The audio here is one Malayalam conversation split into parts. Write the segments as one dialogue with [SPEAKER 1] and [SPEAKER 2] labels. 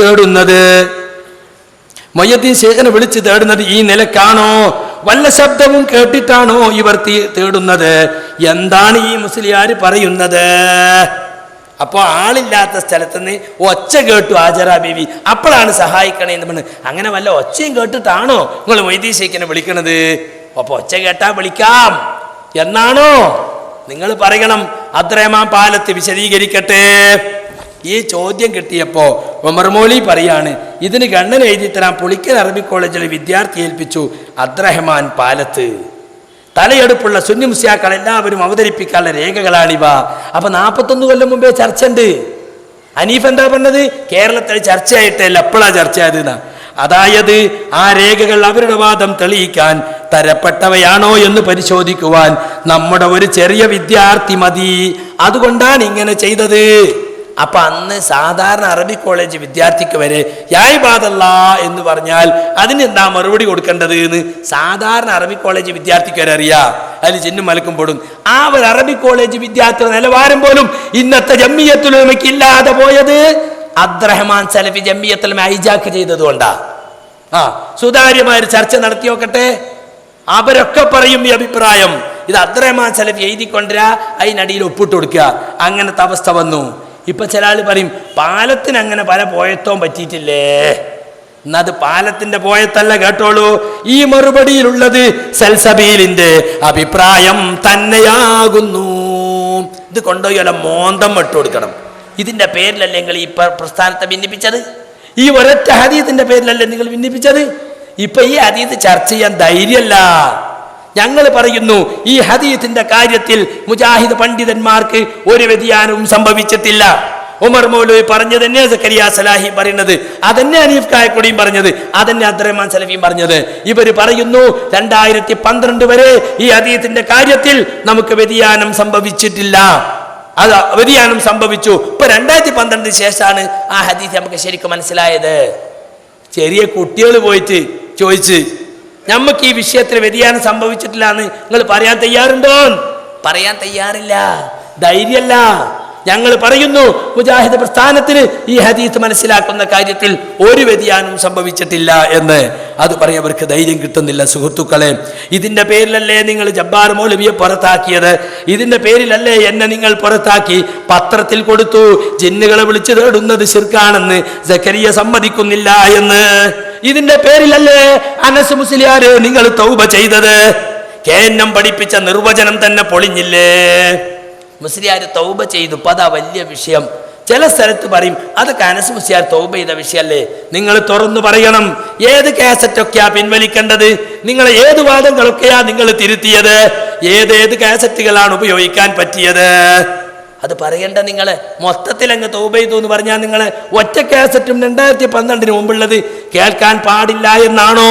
[SPEAKER 1] തേടുന്നത്. മൊയ്യദ്ദീൻ ശേഖനെ വിളിച്ച് തേടുന്നത് ഈ നിലക്കാണോ? വല്ല ശബ്ദവും കേട്ടിട്ടാണോ ഇവർ തേടുന്നത്? എന്താണ് ഈ മുസ്ലിയാർ പറയുന്നത്? അപ്പോൾ ആളില്ലാത്ത സ്ഥലത്ത് നിന്ന് ഒച്ച കേട്ടു ആചരാ ബീവി. അപ്പോഴാണ് സഹായിക്കണേ എന്ന് പറഞ്ഞ്. അങ്ങനെ വല്ല ഒച്ചയും കേട്ടിട്ടാണോ നിങ്ങൾ മൊയ്തീൻ ശേഖനെ വിളിക്കണത്? അപ്പൊ ഒച്ച കേട്ടാ വിളിക്കാം. എന്നാണോ? നിങ്ങൾ പറയണം. അത്രേമാ പാലത്ത് വിശദീകരിക്കട്ടെ. ഈ ചോദ്യം കിട്ടിയപ്പോൾ ഒമർമോലി പറയാണ് ഇതിന് കണ്ണൻ തരാൻ പുളിക്കൽ അറബി കോളേജിലെ വിദ്യാർത്ഥി ഏൽപ്പിച്ചു അബ്ദുറഹ്മാൻ പാലത്ത്. തലയെടുപ്പുള്ള സുന്നി മുസ്യാക്കൾ എല്ലാവരും അവതരിപ്പിക്കാനുള്ള രേഖകളാണിവ. അപ്പൊ നാൽപ്പത്തൊന്ന് കൊല്ലം മുമ്പേ ചർച്ച ഉണ്ട് അനീഫ് എന്താ പറഞ്ഞത്? കേരളത്തിൽ ചർച്ചയായിട്ടല്ല എപ്പോഴാ ചർച്ച ആയത് അതായത് ആ രേഖകൾ അവരുടെ വാദം തെളിയിക്കാൻ തരപ്പെട്ടവയാണോ എന്ന് പരിശോധിക്കുവാൻ നമ്മുടെ ഒരു ചെറിയ വിദ്യാർത്ഥി മതി. അതുകൊണ്ടാണ് ഇങ്ങനെ ചെയ്തത്. അപ്പൊ അന്ന് സാധാരണ അറബി കോളേജ് വിദ്യാർത്ഥിക്ക് വരെ യായ് ബാദല്ല എന്ന് പറഞ്ഞാൽ അതിന് എന്താ മറുപടി കൊടുക്കേണ്ടത് എന്ന് സാധാരണ അറബി കോളേജ് വിദ്യാർത്ഥിക്ക് വരെ അറിയാം. അതിൽ ചിന്നും മലക്കും പോടും. ആ ഒരു അറബി കോളേജ് വിദ്യാർത്ഥിയുടെ നിലവാരം പോലും ഇന്നത്തെ ജമ്മിയത്തുലമയ്ക്ക് ഇല്ലാതെ പോയത് അബ്ദുറഹ്മാൻ സലഫി ജമ്മിയത്തുലമ ഹൈജാക്ക് ചെയ്തതുകൊണ്ടാ ആ സുതാര്യമായ ഒരു ചർച്ച നടത്തി നോക്കട്ടെ. അവരൊക്കെ പറയും ഈ അഭിപ്രായം. ഇത് അബ്ദുറഹ്മാൻ സലഫി എഴുതിക്കൊണ്ടിരാ അതിനടിയിൽ ഒപ്പിട്ട് കൊടുക്കുക. അങ്ങനത്തെ അവസ്ഥ വന്നു. ഇപ്പൊ ചില ആൾ പറയും പാലത്തിന് അങ്ങനെ പല പോയത്തോം പറ്റിയിട്ടില്ലേ? എന്നത് പാലത്തിന്റെ പോയത്തല്ല കേട്ടോളൂ. ഈ മറുപടിയിലുള്ളത് സൽസബീലിന്റെ അഭിപ്രായം തന്നെയാകുന്നു. ഇത് കൊണ്ടുപോയി മോന്തം ഇട്ട് കൊടുക്കണം. ഇതിന്റെ പേരിലല്ലേ നിങ്ങൾ ഈ പ്ര- പ്രസ്ഥാനത്തെ ഭിന്നിപ്പിച്ചത്? ഈ ഒരൊറ്റ ഹദീത്തിന്റെ പേരിലല്ലേ നിങ്ങൾ ഭിന്നിപ്പിച്ചത്? ഇപ്പൊ ഈ ഹദീത്ത് ചർച്ച ചെയ്യാൻ ധൈര്യമല്ല. ഞങ്ങൾ പറയുന്നു ഈ ഹദീത്തിന്റെ കാര്യത്തിൽ മുജാഹിദ് പണ്ഡിതന്മാർക്ക് ഒരു വ്യതിയാനവും സംഭവിച്ചിട്ടില്ല. ഉമർ മൗലവി പറഞ്ഞു തന്നെ സക്കരിയ സലാഹി പറയുന്നത് അതന്നെ അനീഫ് കായക്കൊടിയും പറഞ്ഞത് അതന്നെ അബ്ദുറഹ്മാൻ സലഫിയും പറഞ്ഞത്. ഇവർ പറയുന്നു രണ്ടായിരത്തി പന്ത്രണ്ട് വരെ ഈ ഹദീത്തിന്റെ കാര്യത്തിൽ നമുക്ക് വ്യതിയാനം സംഭവിച്ചിട്ടില്ല. അത് വ്യതിയാനം സംഭവിച്ചു. ഇപ്പൊ രണ്ടായിരത്തി പന്ത്രണ്ടിന് ശേഷമാണ് ആ ഹദീസ് നമുക്ക് ശരിക്കും മനസ്സിലായത്. ചെറിയ കുട്ടികൾ പോയിട്ട് ചോദിച്ച് നമുക്ക് ഈ വിഷയത്തിൽ വ്യതിയാനം സംഭവിച്ചിട്ടില്ല എന്ന് നിങ്ങൾ പറയാൻ തയ്യാറുണ്ടോ? പറയാൻ തയ്യാറില്ല. ധൈര്യമല്ല. ഞങ്ങൾ പറയുന്നു മുജാഹിദ് പ്രസ്ഥാനത്തിന് ഈ ഹദീസ് മനസ്സിലാക്കുന്ന കാര്യത്തിൽ ഒരു വ്യതിയാനം സംഭവിച്ചിട്ടില്ല എന്ന്. അത് പറയവർക്ക് ധൈര്യം കിട്ടുന്നില്ല സുഹൃത്തുക്കളെ. ഇതിന്റെ പേരിലല്ലേ നിങ്ങൾ ജബ്ബാർ മൗലവിയെ പുറത്താക്കിയത്? ഇതിന്റെ പേരിലല്ലേ എന്നെ നിങ്ങൾ പുറത്താക്കി? പത്രത്തിൽ കൊടുത്തു ജിന്നുകളെ വിളിച്ചു തേടുന്നത് ശിർക്കാണെന്ന്. ജക്കരിയ സമ്മതിക്കുന്നില്ല എന്ന്. ഇതിന്റെ പേരിലല്ലേ അനസ് മുസ്ലിയാര് നിങ്ങൾ തൗബ ചെയ്തത്? കേന്നം പഠിപ്പിച്ച നിർവചനം തന്നെ പൊളിഞ്ഞില്ലേ? മുസ്ലിയാർ തൗബ ചെയ്തു. അതാ വലിയ വിഷയം. ചില സ്ഥലത്ത് പറയും അതൊക്കെ അനസ് മുസ്ലിയാർ തൗബ ചെയ്ത വിഷയമല്ലേ? നിങ്ങൾ തുറന്നു പറയണം. ഏത് കാസറ്റൊക്കെയാ പിൻവലിക്കേണ്ടത്? നിങ്ങൾ ഏത് വാദങ്ങളൊക്കെയാ നിങ്ങൾ തിരുത്തിയത്? ഏത് ഏത് കാസറ്റുകളാണ് ഉപയോഗിക്കാൻ പറ്റിയത്? അത് പറയണ്ട നിങ്ങൾ മൊത്തത്തിൽ അങ്ങ് തൗബ ചെയ്തു എന്ന് പറഞ്ഞാൽ നിങ്ങൾ ഒറ്റ കാസറ്റും രണ്ടായിരത്തി പന്ത്രണ്ടിന് മുമ്പുള്ളത് കേൾക്കാൻ പാടില്ല എന്നാണോ?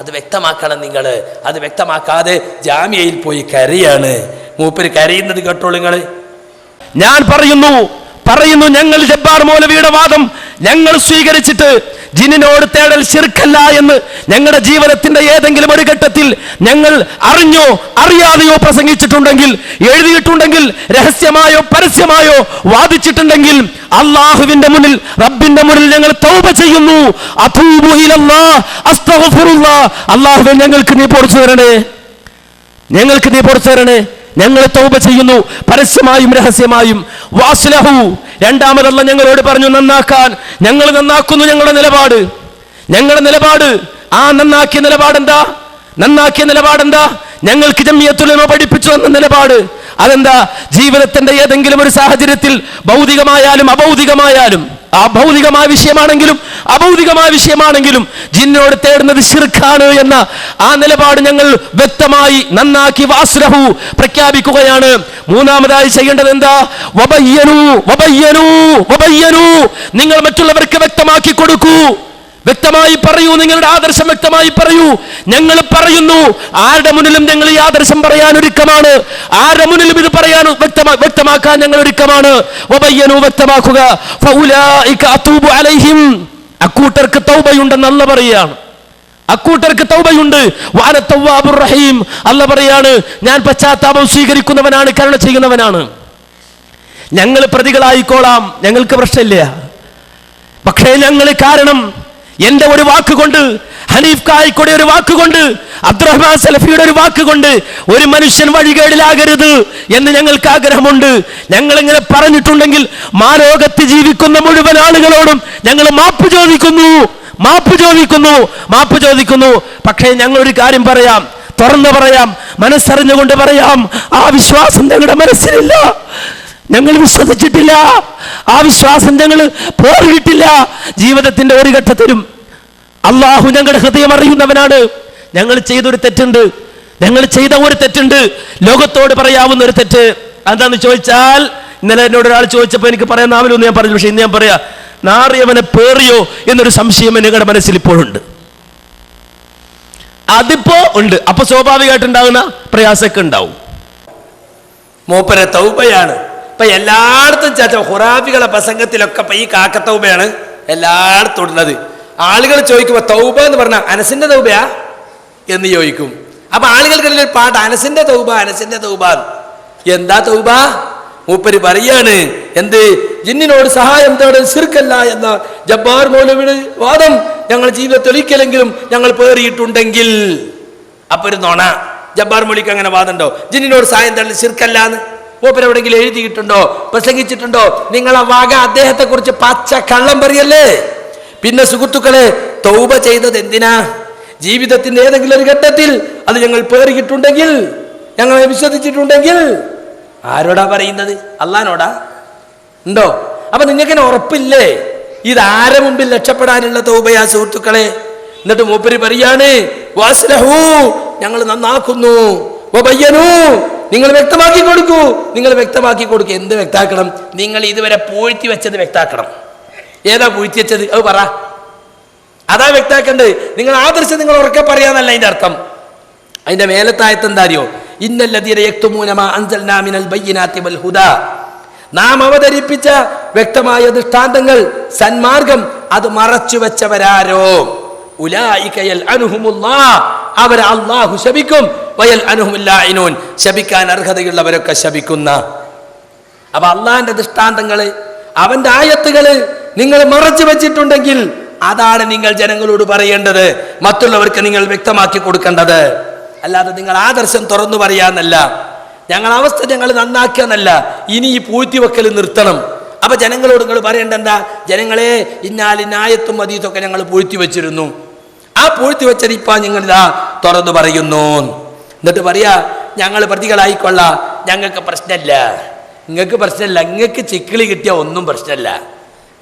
[SPEAKER 1] അത് വ്യക്തമാക്കണം നിങ്ങൾ അത് വ്യക്തമാക്കാതെ ജാമ്യയിൽ പോയി കരയാണ്. മൂപ്പര് കരയുന്നത് കേട്ടോളൂ നിങ്ങൾ
[SPEAKER 2] ഞാൻ പറയുന്നു പറയുന്നു ഞങ്ങൾ ജബ്ബാർ മൗലവിയുടെ വാദം ഞങ്ങൾ സ്വീകരിച്ചിട്ട് ജിന്നിനോട് തേടൽ ശിർക്കല്ല എന്ന് ഞങ്ങളുടെ ജീവിതത്തിന്റെ ഏതെങ്കിലും ഒരു ഘട്ടത്തിൽ ഞങ്ങൾ അറിഞ്ഞോ അറിയാതെയോ പ്രസംഗിച്ചിട്ടുണ്ടെങ്കിൽ എഴുതിയിട്ടുണ്ടെങ്കിൽ രഹസ്യമായോ പരസ്യമായോ വാദിച്ചിട്ടുണ്ടെങ്കിൽ അള്ളാഹുവിന്റെ മുന്നിൽ റബ്ബിന്റെ മുന്നിൽ ഞങ്ങൾ തൗബ ചെയ്യുന്നു. അള്ളാഹുവിൻ ഞങ്ങൾക്ക് നീ പൊറിച്ചു തരണേ. ഞങ്ങൾക്ക് നീ പൊടിച്ചു തരണേ. ഞങ്ങൾ തൗബ ചെയ്യുന്നു. പരസ്യമായും രഹസ്യമായും. വാസ്ലഹു രണ്ടാമതല്ല ഞങ്ങളോട് പറഞ്ഞു നന്നാക്കാൻ. ഞങ്ങൾ നന്നാക്കുന്നു ഞങ്ങളുടെ നിലപാട്. ഞങ്ങളുടെ നിലപാട്. ആ നന്നാക്കിയ നിലപാടെന്താ? നന്നാക്കിയ നിലപാടെന്താ? ഞങ്ങൾക്ക് ജമ്മിയത്തുലമ പഠിപ്പിച്ചു എന്ന നിലപാട്. അതെന്താ? ജീവിതത്തിന്റെ ഏതെങ്കിലും ഒരു സാഹചര്യത്തിൽ ഭൗതികമായാലും അഭൗതികമായാലും ആ ഭൗതികമായ വിഷയമാണെങ്കിലും അഭൗതികമായ വിഷയമാണെങ്കിലും ജിന്നോട് തേടുന്നത് ശിർഖാണ് എന്ന ആ നിലപാട് ഞങ്ങൾ വ്യക്തമായി നന്നാക്കി വാസ്രഹു പ്രഖ്യാപിക്കുകയാണ്. മൂന്നാമതായി ചെയ്യേണ്ടത് എന്താ? വബയ്യനു വബയ്യനു വബയ്യനു. നിങ്ങൾ മറ്റുള്ളവർക്ക് വ്യക്തമാക്കി കൊടുക്കൂ. വ്യക്തമായി പറയൂ നിങ്ങളുടെ ആദർശം വ്യക്തമായി പറയൂ. ഞങ്ങൾ പറയുന്നു ആരുടെ മുന്നിലും ഞങ്ങൾ ഈ ആദർശം പറയാൻ ഒരുക്കമാണ്. ആരുടെ മുന്നിലും ഇത് പറയാൻ വ്യക്തമാ വ്യക്തമാക്കാൻ ഞങ്ങൾ ഒരുക്കമാണ്. വ്യക്തമാക്കുക. അക്കൂട്ടർക്ക് തൗബയുണ്ടെന്ന് അല്ല പറയുകയാണ് അക്കൂട്ടർക്ക് തൗബയുണ്ട്. റഹീം. അല്ല പറയാണ് ഞാൻ പശ്ചാത്താപം സ്വീകരിക്കുന്നവനാണ് കരുണ ചെയ്യുന്നവനാണ്. ഞങ്ങൾ പ്രതികളായിക്കോളാം. ഞങ്ങൾക്ക് പ്രശ്നമില്ല. പക്ഷേ ഞങ്ങൾ കാരണം എന്റെ ഒരു വാക്കുകൊണ്ട് ഹനീഫ് കായ്ക്കൊടെ ഒരു വാക്കുകൊണ്ട് അബ്ദുറഹ്മാൻ സലഫിയുടെ ഒരു വാക്കുകൊണ്ട് ഒരു മനുഷ്യൻ വഴികേടിലാകരുത് എന്ന് ഞങ്ങൾക്ക് ആഗ്രഹമുണ്ട്. ഞങ്ങൾ ഇങ്ങനെ പറഞ്ഞിട്ടുണ്ടെങ്കിൽ മാലോകത്ത് ജീവിക്കുന്ന മുഴുവൻ ആളുകളോടും ഞങ്ങൾ മാപ്പ് ചോദിക്കുന്നു മാപ്പ് ചോദിക്കുന്നു മാപ്പ് ചോദിക്കുന്നു. പക്ഷേ ഞങ്ങൾ ഒരു കാര്യം പറയാം തുറന്നു പറയാം മനസ്സറിഞ്ഞുകൊണ്ട് പറയാം ആ വിശ്വാസം ഞങ്ങളുടെ മനസ്സിലില്ല. ഞങ്ങൾ വിശ്വസിച്ചിട്ടില്ല. ആ വിശ്വാസം ഞങ്ങൾ പോറിയിട്ടില്ല ജീവിതത്തിന്റെ ഒരു ഘട്ടത്തിലും അള്ളാഹു ഞങ്ങളുടെ ഹൃദയം അറിയുന്നവനാണ്. ഞങ്ങൾ ചെയ്തൊരു തെറ്റുണ്ട്. ഞങ്ങൾ ചെയ്ത ഒരു തെറ്റുണ്ട്. ലോകത്തോട് പറയാവുന്ന ഒരു തെറ്റ്. എന്താന്ന് ചോദിച്ചാൽ ഇന്നലെ എന്നോട് ഒരാൾ ചോദിച്ചപ്പോൾ എനിക്ക് പറയാൻ നാവിലൊന്നും ഞാൻ പറഞ്ഞു പക്ഷേ ഇന്ന് ഞാൻ പറയാ നാറിയവനെ പേറിയോ? എന്നൊരു സംശയം നിങ്ങളുടെ മനസ്സിൽ ഇപ്പോഴുണ്ട്. അതിപ്പോ ഉണ്ട്. അപ്പൊ സ്വാഭാവികമായിട്ടുണ്ടാകുന്ന പ്രയാസമൊക്കെ ഉണ്ടാവും.
[SPEAKER 1] മൂപ്പര തൗബയാണ്. ഇപ്പൊ എല്ലായിടത്തും ചാച്ച ഹുറാബികളെ പ്രസംഗത്തിലൊക്കെ ഈ കാക്കത്തൗബയാണ് എല്ലായിടത്തും ഉള്ളത് ആളുകൾ ചോദിക്കുമ്പോ തൗബ എന്ന് പറഞ്ഞാൽ അനസിന്റെ തൗബയാ എന്ന് ചോദിക്കും. അപ്പൊ ആളുകൾക്കിടയിൽ പാട്ട് അനസിന്റെ തൗബ അനസിന്റെ തൗബ. എന്താ തൗബ? മൂപ്പര് പറയാണ് എന്ത്? ജിന്നിനോട് സഹായം തേടൽ സിർക്കല്ല എന്ന ജബ്ബാർ മൗലവിയുടെ വാദം ഞങ്ങൾ ജീവിതത്തിൽ ഒരിക്കലെങ്കിലും ഞങ്ങൾ പേറിയിട്ടുണ്ടെങ്കിൽ. അപ്പൊ ഒരു നോണ ജബ്ബാർ മൊഴിക്ക് അങ്ങനെ വാദമുണ്ടോ ജിന്നിനോട് സഹായം തേടൽ ശിർക്കല്ലാന്ന് മൂപ്പര് എവിടെയെങ്കിലും എഴുതിയിട്ടുണ്ടോ? പ്രസംഗിച്ചിട്ടുണ്ടോ? നിങ്ങളെ വക അദ്ദേഹത്തെ കുറിച്ച് പച്ച കള്ളം പറയല്ലേ? പിന്നെ സുഹൃത്തുക്കളെ തൗബ ചെയ്തത് എന്തിനാ? ജീവിതത്തിന്റെ ഏതെങ്കിലും ഒരു ഘട്ടത്തിൽ അത് ഞങ്ങൾ പേറിയിട്ടുണ്ടെങ്കിൽ ഞങ്ങളെ വിശ്വസിച്ചിട്ടുണ്ടെങ്കിൽ ആരോടാ പറയുന്നത്? അള്ളഹാനോടാ? ഉണ്ടോ? അപ്പൊ നിങ്ങൾക്ക് ഉറപ്പില്ലേ? ഇത് ആരെ മുമ്പിൽ രക്ഷപ്പെടാനുള്ള തൗബയാ സുഹൃത്തുക്കളെ? എന്നിട്ട് മൂപ്പര് പറയാണ് ഞങ്ങൾ നന്നാക്കുന്നു. വബയ്യനു നിങ്ങൾ വ്യക്തമാക്കി കൊടുക്കൂ. നിങ്ങൾ വ്യക്തമാക്കി കൊടുക്കൂ. എന്ത് വ്യക്താക്കണം? നിങ്ങൾ ഇതുവരെ പൂഴ്ത്തി വെച്ചത് വ്യക്താക്കണം. ഏതാ പൂഴ്ത്തി വെച്ചത്? അത് പറ. അതാ വ്യക്താക്കണ്ട് നിങ്ങൾ ആദർശം നിങ്ങൾ ഉറക്കെ പറയാന്നല്ല അതിന്റെ അർത്ഥം. അതിന്റെ മേലത്തായത്ത് എന്താ അറിയോ നാം അവതരിപ്പിച്ച വ്യക്തമായ ദൃഷ്ടാന്തങ്ങൾ സന്മാർഗം അത് മറച്ചു വെച്ചവരാരോ? അവരെ അള്ളാഹു ശപിക്കും. വയൽ അനുഹുമില്ലായിനൂൻ ശപിക്കാൻ അർഹതയുള്ളവരൊക്കെ ശപിക്കുന്ന. അപ്പൊ അള്ളാഹിന്റെ ദൃഷ്ടാന്തങ്ങൾ അവന്റെ ആയത്തുകൾ നിങ്ങൾ മറച്ചു വെച്ചിട്ടുണ്ടെങ്കിൽ അതാണ് നിങ്ങൾ ജനങ്ങളോട് പറയേണ്ടത്. മറ്റുള്ളവർക്ക് നിങ്ങൾ വ്യക്തമാക്കി കൊടുക്കേണ്ടത്. അല്ലാതെ നിങ്ങൾ ആദർശം തുറന്നു പറയാന്നല്ല. ഞങ്ങൾ അവസ്ഥ ഞങ്ങൾ നന്നാക്കിയെന്നല്ല. ഇനി ഈ പൂഴ്ത്തിവെക്കൽ നിർത്തണം. അപ്പൊ ജനങ്ങളോട് നിങ്ങൾ പറയേണ്ട എന്താ? ജനങ്ങളെ ഇന്നാലിനായത്തും മതീത്തൊക്കെ ഞങ്ങൾ പൂഴ്ത്തി വെച്ചിരുന്നു ആ പൂഴ്ത്തി വെച്ചത് ഇപ്പൊ നിങ്ങൾ ഇതാ തുറന്നു പറയുന്നു. എന്നിട്ട് പറയാ ഞങ്ങൾ പ്രതികളായിക്കൊള്ള. ഞങ്ങൾക്ക് പ്രശ്നമില്ല. നിങ്ങൾക്ക് പ്രശ്നമില്ല. നിങ്ങൾക്ക് ചിക്കിളി കിട്ടിയ ഒന്നും പ്രശ്നമില്ല.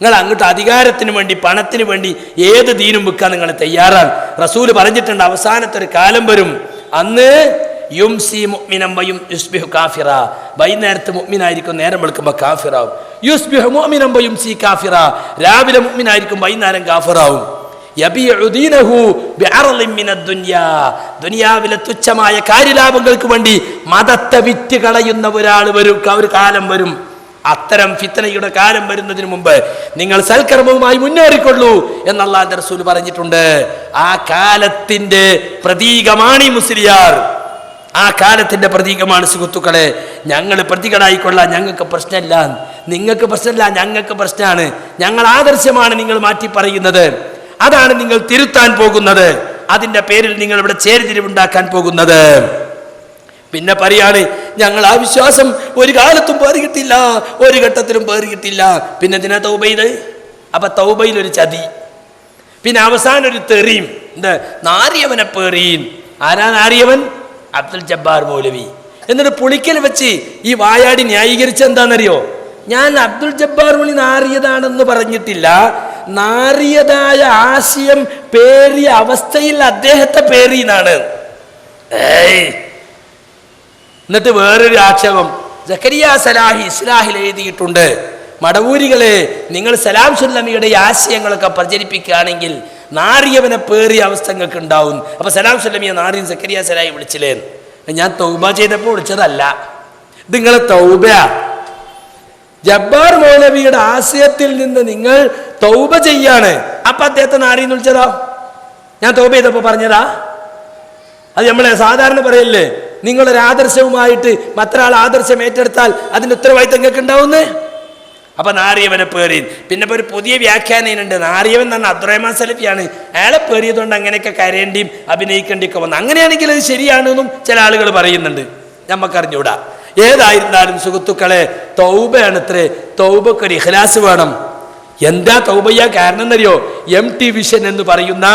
[SPEAKER 1] നിങ്ങൾ അങ്ങോട്ട് അധികാരത്തിന് വേണ്ടി പണത്തിന് വേണ്ടി ഏത് ദീനും വിൽക്കാൻ നിങ്ങൾ തയ്യാറാണ്. റസൂൽ പറഞ്ഞിട്ടുണ്ട് അവസാനത്തെ ഒരു കാലം വരും. അന്ന് വയും യുസ്ബിഹു കാഫിറ. നേരം യുസ്ബിഹു കാഫിറ. രാവിലെ വൈകുന്നേരം കാഫിറാവും. ദുനിയാവിലെ തുച്ഛമായ കാര്യലാഭങ്ങൾക്ക് വേണ്ടി മതത്തെ വിറ്റ് കളയുന്ന ഒരാൾ വരും ഒരു കാലം വരും. അത്തരം ഫിത്തനയുടെ കാലം വരുന്നതിന് മുമ്പ് നിങ്ങൾ സൽക്കർമ്മവുമായി മുന്നേറിക്കൊള്ളൂ എന്നല്ലാന്റെ റസൂൽ പറഞ്ഞിട്ടുണ്ട്. ആ കാലത്തിന്റെ പ്രതീകമാണ് ഈ മുസ്ലിയാർ. ആ കാലത്തിന്റെ പ്രതീകമാണ് സുഹൃത്തുക്കളെ ഞങ്ങൾ പ്രതികളായിക്കൊള്ളാം ഞങ്ങൾക്ക് പ്രശ്നമില്ല. നിങ്ങൾക്ക് പ്രശ്നമില്ല ഞങ്ങൾക്ക് പ്രശ്നമാണ്. ഞങ്ങൾ ആദർശമാണ് നിങ്ങൾ മാറ്റി പറയുന്നത്. അതാണ് നിങ്ങൾ തിരുത്താൻ പോകുന്നത്. അതിന്റെ പേരിൽ നിങ്ങൾ ഇവിടെ ചേരിതിരിവുണ്ടാക്കാൻ പോകുന്നത്. പിന്നെ പറയാണ് ഞങ്ങൾ ആ വിശ്വാസം ഒരു കാലത്തും പേറുകിട്ടില്ല ഒരു ഘട്ടത്തിലും പേറുകിട്ടില്ല പിന്നെ എന്തിനാ തൗബയിൽ അപ്പൊ തൗബയിൽ ഒരു ചതി. പിന്നെ അവസാനം ഒരു തെറിയും. എന്താ? നാരിയവനെ പേറിയും ആരാ നാരിയവൻ? അബ്ദുൽ ജബ്ബാർ മൗലവി. എന്നിട്ട് പുളിക്കൽ വെച്ച് ഈ വായാടി ന്യായീകരിച്ച എന്താണെന്നറിയോ? ഞാൻ അബ്ദുൽ ജബ്ബാർ മൗലി നാറിയതാണെന്ന് പറഞ്ഞിട്ടില്ല. നാറിയതായ ആശയം പേറിയ അവസ്ഥയിൽ അദ്ദേഹത്തെ പേറിയെന്നാണ് ഏയ്! എന്നിട്ട് വേറൊരു ആക്ഷേപം. ജക്കരിയ സലാഹി ഇസ്ലാഹിൽ എഴുതിയിട്ടുണ്ട്. മടവൂരികളെ നിങ്ങൾ സലാം സുല്ലമിയുടെ ആശയങ്ങളൊക്കെ പ്രചരിപ്പിക്കുകയാണെങ്കിൽ നാറിയവനെ പേറിയ അവസ്ഥ നിങ്ങൾക്ക് ഉണ്ടാവും. അപ്പൊ സലാം സുല്ലമിയെ നാറിയും സക്കരിയ സലാഹി വിളിച്ചില്ലേ? ഞാൻ തൗബ ചെയ്തപ്പോൾ വിളിച്ചതല്ല. ഇത് നിങ്ങളെ തൗബ ജബ്ബാർ മൗലവിയുടെ ആശയത്തിൽ നിന്ന് നിങ്ങൾ തൗബ ചെയ്യാണ്. അപ്പൊ അദ്ദേഹത്തെ നാറിയെന്ന് വിളിച്ചതാ? ഞാൻ തൗബ ചെയ്തപ്പോ പറഞ്ഞതാ? അത് നമ്മളെ സാധാരണ പറയല്ലേ? നിങ്ങളൊരു ആദർശവുമായിട്ട് മറ്റൊരാൾ ആദർശം ഏറ്റെടുത്താൽ അതിന്റെ ഉത്തരവാദിത്തം നിങ്ങൾക്ക് ഉണ്ടാവുന്നേ അപ്പൊ നാറിയവനെ പേറി പിന്നെ ഒരു പുതിയ വ്യാഖ്യാനമുണ്ട് നാറിയവൻ എന്ന് പറഞ്ഞാൽ അബ്ദുറഹ്മാൻ സലഫിയാണ്. അയാളെ പേറിയതുകൊണ്ട് അങ്ങനെയൊക്കെ കരയേണ്ടിയും അഭിനയിക്കേണ്ടിയൊക്കെ വന്നു. അങ്ങനെയാണെങ്കിൽ അത് ശരിയാണെന്നും ചില ആളുകൾ പറയുന്നുണ്ട്. നമുക്കറിഞ്ഞൂടാ ഏതായിരുന്നാലും സുഹൃത്തുക്കളെ തൗബയാണ് ഇത്രേ തൗബക്കൊരു ഇഹ്ലാസ് വേണം. എന്താ തൗബയ്യ കാരണം എന്നറിയോ എം ടി വിഷൻ എന്ന് പറയുന്ന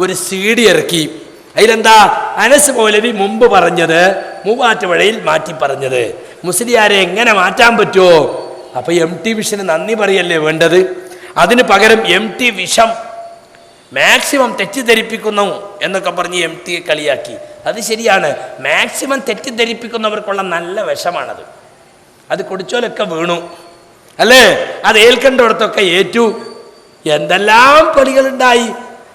[SPEAKER 1] ഒരു സി ഡി ഇറക്കി. അതിലെന്താ? അനസ് മൗലവി മുമ്പ് പറഞ്ഞത് മൂവാറ്റുപുഴയിൽ മാറ്റി പറഞ്ഞത്. മുസ്ലിയാരെ എങ്ങനെ മാറ്റാൻ പറ്റുമോ അപ്പൊ എം ടി വിഷന് നന്ദി പറയല്ലേ വേണ്ടത്? അതിന് പകരം എം ടി വിഷം മാക്സിമം തെറ്റിദ്ധരിപ്പിക്കുന്നു എന്നൊക്കെ പറഞ്ഞ് എം ടി കളിയാക്കി. അത് ശരിയാണ്. മാക്സിമം തെറ്റിദ്ധരിപ്പിക്കുന്നവർക്കുള്ള നല്ല വിഷമാണത്. അത് കുടിച്ചോലൊക്കെ വീണു. അല്ലേ? അത് ഏൽക്കേണ്ടിടത്തൊക്കെ ഏറ്റു. എന്തെല്ലാം പണികളുണ്ടായി?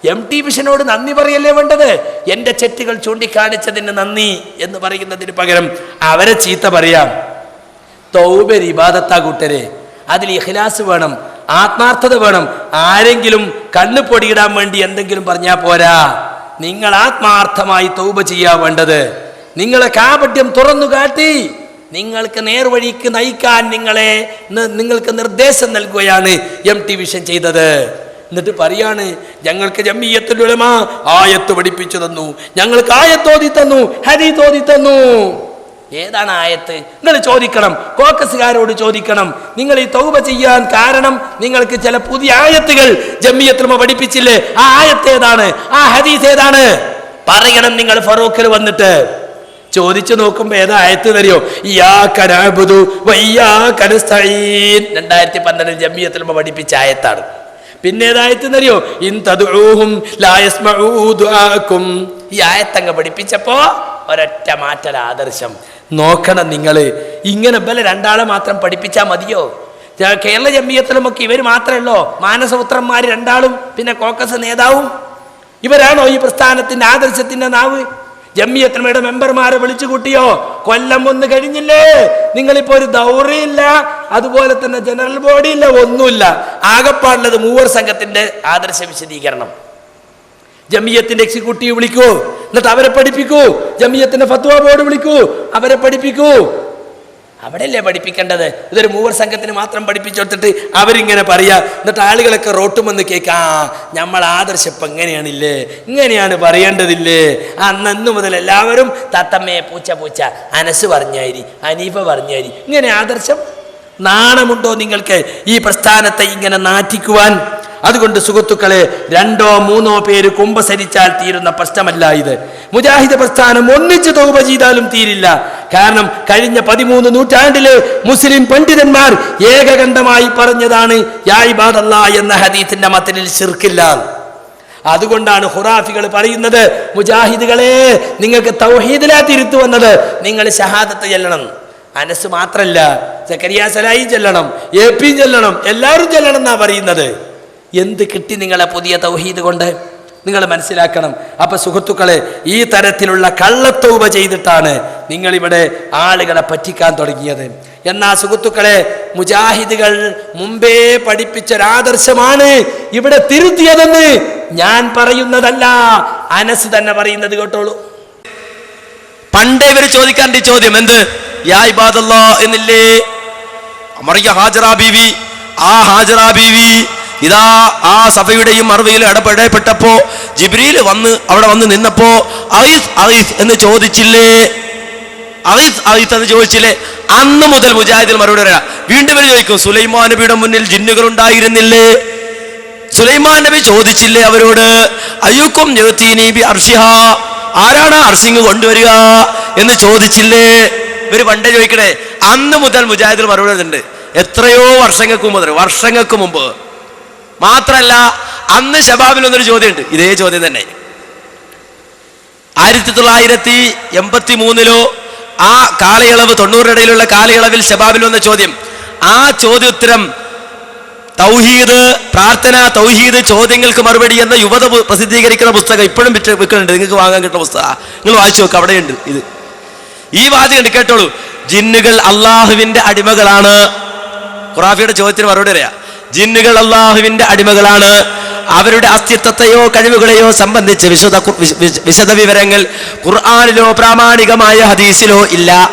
[SPEAKER 1] എം ടി വിഷനോട് നന്ദി പറയല്ലേ വേണ്ടത്? എന്റെ ചെറ്റുകൾ ചൂണ്ടിക്കാണിച്ചതിന് നന്ദി എന്ന് പറയുന്നതിന് പകരം അവരെ ചീത്ത പറയാം. തൗബരി ഇബാദത്താ കൂട്ടരെ. അതിൽ ഇഖ്ലാസ് വേണം ആത്മാർത്ഥത വേണം. ആരെങ്കിലും കണ്ണു പൊടിയിടാൻ വേണ്ടി എന്തെങ്കിലും പറഞ്ഞാൽ പോരാ. നിങ്ങൾ ആത്മാർത്ഥമായി തൗബ ചെയ്യാ വേണ്ടത്. നിങ്ങളെ കാപട്യം തുറന്നു കാട്ടി. നിങ്ങൾക്ക് നേർവഴിക്ക് നയിക്കാൻ നിങ്ങളെ നിങ്ങൾക്ക് നിർദ്ദേശം നൽകുകയാണ് എം ടി വിഷൻ ചെയ്തത്. എന്നിട്ട് പറയാണ് ഞങ്ങൾക്ക് ജമ്മിയത്തിലുലമ ആയത്ത് പഠിപ്പിച്ചു തന്നു. ഞങ്ങൾക്ക് ആയത്തോതി തന്നു ഹരി തോതി തന്നു. ഏതാണ് ആയത്ത്? നിങ്ങൾ ചോദിക്കണം കോക്കസുകാരോട് ചോദിക്കണം. നിങ്ങൾ ഈ തൗബ ചെയ്യാൻ കാരണം നിങ്ങൾക്ക് ചില പുതിയ ആയത്തുകൾ ജമ്മിയത്തുമ പഠിപ്പിച്ചില്ലേ? ആ ആയത്ത് ഏതാണ്? ആ ഹദീസ് ഏതാണ്? പറയണം നിങ്ങൾ ഫറൂഖിൽ വന്നിട്ട്. ചോദിച്ചു നോക്കുമ്പോ ഏതാ ആയത്ത് തരിയോ രണ്ടായിരത്തി പന്ത്രണ്ടിൽ ജമ്മിയത്തിൽ പഠിപ്പിച്ച ആയത്താണ്. പിന്നെ ഏതായിട്ടെന്നറിയോ ഇൻ തദ്ഊഹും ലാ യസ്മഊ ദുആക്കും ഈ ആയത്തങ്ങ് പഠിപ്പിച്ചപ്പോ ഒരൊറ്റ മാറ്റൽ ആദർശം. നോക്കണം നിങ്ങൾ ഇങ്ങനെ ബല രണ്ടാളെ മാത്രം പഠിപ്പിച്ചാൽ മതിയോ? കേരള ജമ്മിയത്തിലുമൊക്കെ ഇവർ മാത്രമല്ലോ മാനസപുത്രന്മാർ രണ്ടാളും പിന്നെ കോക്കസ് നേതാവും. ഇവരാണോ ഈ പ്രസ്ഥാനത്തിന്റെ ആദർശത്തിന്റെ നാവ്? ജമ്മിയത്തിനയുടെ മെമ്പർമാരെ വിളിച്ചു കൂട്ടിയോ? കൊല്ലം ഒന്ന് കഴിഞ്ഞില്ലേ? നിങ്ങളിപ്പോ ഒരു ദൗറിയില്ല അതുപോലെ തന്നെ ജനറൽ ബോഡി ഇല്ല ഒന്നുമില്ല. ആകപ്പാടുള്ളത് മൂവർ സംഘത്തിന്റെ ആദർശ വിശദീകരണം. ജമിയത്തിന്റെ എക്സിക്യൂട്ടീവ് വിളിക്കൂ. എന്നിട്ട് അവരെ പഠിപ്പിക്കൂ. ജമിയത്തിന്റെ ഫത്വ ബോർഡ് വിളിക്കൂ. അവരെ പഠിപ്പിക്കൂ. അവിടെയല്ലേ പഠിപ്പിക്കേണ്ടത്? ഇതൊരു മൂവർ സംഘത്തിന് മാത്രം പഠിപ്പിച്ചു കൊടുത്തിട്ട് അവരിങ്ങനെ പറയാ. എന്നിട്ട് ആളുകളൊക്കെ റോട്ടുമെന്ന് കേൾക്കാ നമ്മൾ ആദർശം ഇപ്പം എങ്ങനെയാണില്ലേ ഇങ്ങനെയാണ് പറയേണ്ടതില്ലേ? ആ അന്ന് മുതൽ എല്ലാവരും തത്തമ്മയെ പൂച്ച പൂച്ച അനസ് പറഞ്ഞാരി അനീഫ പറഞ്ഞാരി ഇങ്ങനെ ആദർശം നാണമുണ്ടോ നിങ്ങൾക്ക് ഈ പ്രസ്ഥാനത്തെ ഇങ്ങനെ നാറ്റിക്കുവാൻ? അതുകൊണ്ട് സുഹൃത്തുക്കളെ രണ്ടോ മൂന്നോ പേര് കുമ്പസരിച്ചാൽ തീരുന്ന പ്രശ്നമല്ല ഇത്. മുജാഹിദ് പ്രസ്ഥാനം ഒന്നിച്ച് തോപ ചെയ്താലും തീരില്ല. കാരണം കഴിഞ്ഞ പതിമൂന്ന് നൂറ്റാണ്ടിലെ മുസ്ലിം പണ്ഡിതന്മാർ ഏകകണ്ഠമായി പറഞ്ഞതാണ് എന്ന ഹദീത്തിന്റെ മത്തിനിൽ ശിർക്കില്ല. അതുകൊണ്ടാണ് ഹുറാഫികൾ പറയുന്നത് മുജാഹിദുകളെ നിങ്ങൾക്ക് തൗഹീദിലാ തിരുത്തു വന്നത് നിങ്ങൾ ഷഹാദത്ത് ചെല്ലണം. അനസ് മാത്രല്ല സക്കരിയ ചെല്ലണം എ പിയും ചെല്ലണം എല്ലാവരും ചെല്ലണം എന്നാ പറയുന്നത്. എന്ത് കിട്ടി നിങ്ങളെ പുതിയ തൗഹീദ് കൊണ്ട്? നിങ്ങൾ മനസ്സിലാക്കണം. അപ്പൊ സുഹൃത്തുക്കളെ ഈ തരത്തിലുള്ള കള്ളത്തൗപ ചെയ്തിട്ടാണ് നിങ്ങളിവിടെ ആളുകളെ പറ്റിക്കാൻ തുടങ്ങിയത്. എന്നാ സുഹൃത്തുക്കളെ മുജാഹിദുകൾ മുമ്പേ പഠിപ്പിച്ച ഒരാദർശമാണ് ഇവിടെ തിരുത്തിയതെന്ന് ഞാൻ പറയുന്നതല്ല. അനസ് തന്നെ പറയുന്നത് കേട്ടോളൂ.
[SPEAKER 2] പണ്ടേ ഇവർ ചോദിക്കാണ്ട് ഈ ചോദ്യം എന്ത്? യാ എന്നില്ലേ? അമറിയ ഹാജറ ബീവി ആ ഹാജറ ബീവി ഇതാ ആ സഭയുടെയും മറുവയിലും ഇടപെടപ്പെട്ടപ്പോ ജിബ്രിയിൽ വന്ന് അവിടെ വന്ന് നിന്നപ്പോ അറീസ് അറീസ് എന്ന് ചോദിച്ചില്ലേ? അറീസ് അറീസ് എന്ന് ചോദിച്ചില്ലേ? അന്ന് മുതൽ മുജാഹിദിൽ മറുപടി പറയാം വീണ്ടും വരെ ചോദിക്കും സുലൈമാൻ നബിയുടെ മുന്നിൽ ജിന്നുകൾ ഉണ്ടായിരുന്നില്ലേ? സുലൈമാൻ നബി ചോദിച്ചില്ലേ അവരോട് അയ്യൂക്കും അർഷിഹ ആരാണ് അർഷിങ് കൊണ്ടുവരിക? എന്ന് ചോദിച്ചില്ലേ? ഇവർ പണ്ടേ ചോദിക്കണേ അന്ന് മുതൽ മുജാഹിദിൽ മറുപടി എത്രയോ വർഷങ്ങൾക്ക് മുതൽ വർഷങ്ങൾക്ക് മുമ്പ്. മാത്രല്ല അന്ന് ഷബാബിൽ ഒന്നൊരു ചോദ്യമുണ്ട്. ഇതേ ചോദ്യം തന്നെ. ആയിരത്തി തൊള്ളായിരത്തി എൺപത്തി മൂന്നിലോ ആ കാലയളവ് തൊണ്ണൂറിനിടയിലുള്ള കാലയളവിൽ ഷബാബിൽ വന്ന ചോദ്യം. ആ ചോദ്യോത്തരം തൗഹീദ് പ്രാർത്ഥന തൗഹീദ് ചോദ്യങ്ങൾക്ക് മറുപടി എന്ന യുവത പ്രസിദ്ധീകരിക്കുന്ന പുസ്തകം ഇപ്പോഴും വിറ്റ് വിൽക്കുന്നുണ്ട്. നിങ്ങൾക്ക് വാങ്ങാൻ കിട്ടുന്ന പുസ്തകം. നിങ്ങൾ വായിച്ചു നോക്കുക അവിടെയുണ്ട് ഇത്. ഈ വാചകം കേട്ടോളൂ. ജിന്നുകൾ അള്ളാഹുവിന്റെ അടിമകളാണ്. ഖുറാഫിയുടെ ചോദ്യത്തിന് മറുപടി പറയാ. ജിന്നുകൾ അള്ളാഹുവിന്റെ അടിമകളാണ്. അവരുടെ അസ്തിത്വത്തെയോ കഴിവുകളെയോ സംബന്ധിച്ച് വിശദ വിശദ വിവരങ്ങൾ ഖുർആാനിലോ പ്രാമാണികമായ ഹദീസിലോ ഇല്ല.